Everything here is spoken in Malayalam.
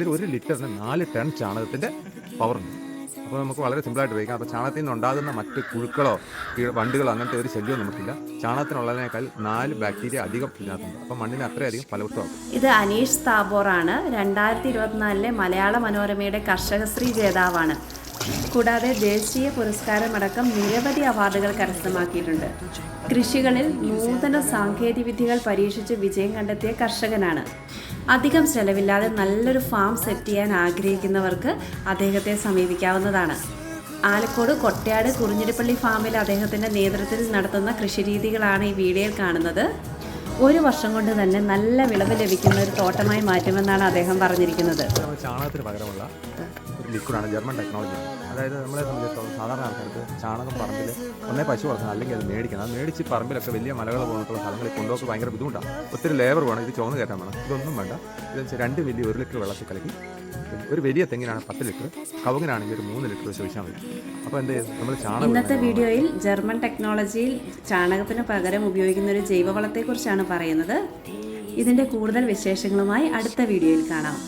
ഇതിൽ ഒരു ലിറ്ററിന് നാല് ടൺ ചാണകത്തിന്റെ പവറുണ്ട്. അപ്പോൾ നമുക്ക് വളരെ സിമ്പിളായിട്ട് ഉപയോഗിക്കാം. അപ്പോൾ ചാണകത്തിൽ നിന്ന് ഉണ്ടാകുന്ന മറ്റ് പുഴുക്കളോ വണ്ടുകളോ അങ്ങനത്തെ ഒരു ശല്യവും നമുക്കില്ല. ചാണകത്തിനുള്ളതിനേക്കാൾ നാല് ബാക്ടീരിയ അധികം ഇതിനകത്തുണ്ട്. അപ്പോൾ മണ്ണിന് അത്രയധികം ഫലവൃത്തമാകും ഇത് അനീഷ് താബോറാണ്. രണ്ടായിരത്തി ഇരുപത്തിനാലിലെ മലയാള മനോരമയുടെ കർഷകശ്രീ ജേതാവാണ്. കൂടാതെ ദേശീയ പുരസ്കാരമടക്കം നിരവധി അവാർഡുകൾ കരസ്ഥമാക്കിയിട്ടുണ്ട്. കൃഷികളിൽ നൂതന സാങ്കേതിക വിദ്യകൾ പരീക്ഷിച്ച് വിജയം കണ്ടെത്തിയ കർഷകനാണ്. അധികം ചെലവില്ലാതെ നല്ലൊരു ഫാം സെറ്റ് ചെയ്യാൻ ആഗ്രഹിക്കുന്നവർക്ക് അദ്ദേഹത്തെ സമീപിക്കാവുന്നതാണ്. ആലക്കോട് കൊട്ടയാട് കുറിഞ്ഞിരിപ്പള്ളി ഫാമിൽ അദ്ദേഹത്തിന്റെ നേതൃത്വത്തിൽ നടത്തുന്ന കൃഷിരീതികളാണ് ഈ വീഡിയോയിൽ കാണുന്നത്. ഒരു വർഷം കൊണ്ട് തന്നെ നല്ല വിളവ് ലഭിക്കുന്ന ഒരു തോട്ടമായി മാറ്റുമെന്നാണ് അദ്ദേഹം പറഞ്ഞിരിക്കുന്നത്. ചാണകത്തിന് പകരമുള്ള ഒരു ലിക്വിഡാണ് ജർമ്മൻ ടെക്നോളജി അതായത് നമ്മളെ സംബന്ധിച്ചിടത്തോളം സാധാരണ ആൾക്കാർക്ക് ചാണകം പറമ്പിൽ ഒന്നേ പശു വളർത്തണം അല്ലെങ്കിൽ അത് മേടിക്കണം. അത് മേടിച്ച് പറമ്പിലൊക്കെ വലിയ മലകൾ പോലുള്ള സ്ഥലങ്ങളിൽ കൊണ്ടുപോക്ക് ഭയങ്കര ബുദ്ധിമുട്ടാണ്. ഒത്തിരി ലേബർ വേണം ഇത് ചുവന്ന് കയറ്റാൻ വേണം. ഇതൊന്നും വേണ്ട. ഇത് രണ്ട് വലിയ ഒരു ലിറ്റർ വെള്ളത്തിൽ കലക്കി ഒരു വലിയ തെങ്ങിനാണ് പത്ത് ലിറ്റർ കവുങ്ങിനാണെങ്കിൽ ഒരു മൂന്ന് ലിറ്റർ ചോദിച്ചാൽ മതി. അപ്പോൾ എന്ത് നമ്മൾ ചാണകം ഇന്നത്തെ വീഡിയോയിൽ ജർമ്മൻ ടെക്നോളജിയിൽ ചാണകത്തിന് പകരം ഉപയോഗിക്കുന്ന ഒരു ജൈവവളത്തെക്കുറിച്ചാണ് പറയുന്നത്. ഇതിന്റെ കൂടുതൽ വിശേഷങ്ങളുമായി അടുത്ത വീഡിയോയിൽ കാണാം.